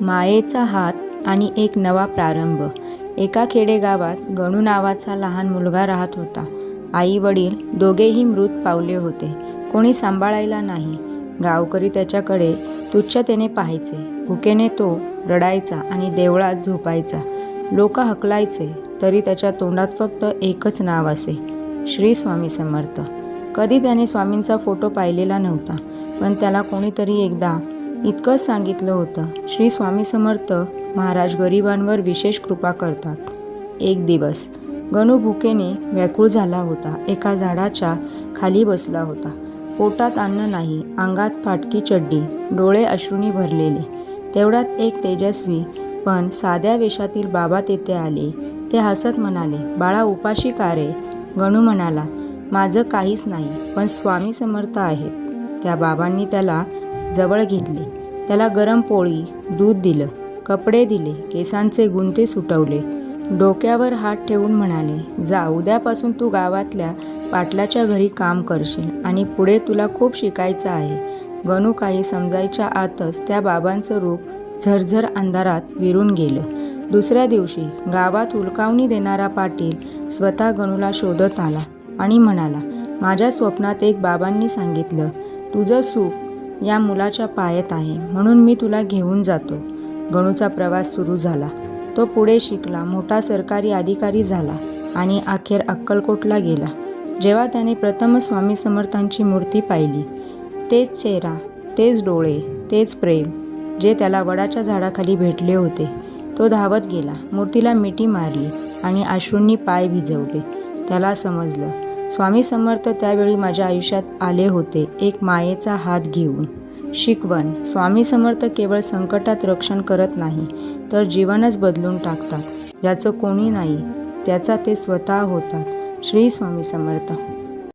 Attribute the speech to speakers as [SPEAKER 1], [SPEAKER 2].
[SPEAKER 1] मायेचा हात आणि एक नवा प्रारंभ. एका खेडेगावात गणू नावाचा लहान मुलगा राहत होता. आई वडील दोघेही मृत पावले होते. कोणी सांभाळायला नाही. गावकरी त्याच्याकडे तुच्छतेने पाहायचे. भुकेने तो रडायचा आणि देवळात झोपायचा. लोक हकलायचे तरी त्याच्या तोंडात फक्त एकच नाव असे. श्री स्वामी समर्थ. कधी त्याने स्वामींचा फोटो पाहिलेला नव्हता पण त्याला कोणीतरी एकदा इतकंच सांगितलं होतं. श्री स्वामी समर्थ महाराज गरिबांवर विशेष कृपा करतात. एक दिवस गणू भुकेने व्याकुळ झाला होता. एका झाडाच्या खाली बसला होता. पोटात अन्न नाही अंगात फाटकी चड्डी डोळे अश्रूनी भरलेले. तेवढ्यात एक तेजस्वी पण साध्या वेशातील बाबा तेथे आले. ते हसत म्हणाले बाळा उपाशी का रे? गणू म्हणाला माझं काहीच नाही पण स्वामी समर्थ आहेत. त्या बाबांनी त्याला जवळ घेतले. त्याला गरम पोळी दूध दिलं कपडे दिले केसांचे गुंते सुटवले. डोक्यावर हात ठेवून म्हणाले जा उद्यापासून तू गावातल्या पाटलाच्या घरी काम करशील आणि पुढे तुला खूप शिकायचं आहे. गणू काही समजायच्या आतच त्या बाबांचं रूप झरझर अंधारात विरून गेलं. दुसऱ्या दिवशी गावात हुलकावणी देणारा पाटील स्वतः गणूला शोधत आला आणि म्हणाला माझ्या स्वप्नात एक बाबांनी सांगितलं तुझं सुख या मुलाच्या पायात आहे. म्हणून मी तुला घेऊन जातो. गणूचा प्रवास सुरू झाला. तो पुढे शिकला. मोठा सरकारी अधिकारी झाला आणि अखेर अक्कलकोटला गेला. जेव्हा त्याने प्रथम स्वामी समर्थांची मूर्ती पाहिली. तेच चेहरा तेच डोळे तेच प्रेम जे त्याला वडाच्या झाडाखाली भेटले होते. तो धावत गेला. मूर्तीला मिठी मारली आणि अश्रूंनी पाय भिजवले. त्याला समजलं स्वामी समर्थ त्यावेळी माझ्या आयुष्यात आले होते. एक मायेचा हात घेऊन. शिकवण. स्वामी समर्थ केवळ संकटात रक्षण करत नाही तर जीवनच बदलून टाकतात. ज्याचं कोणी नाही त्याचा ते स्वतः होतात. श्री स्वामी समर्थ.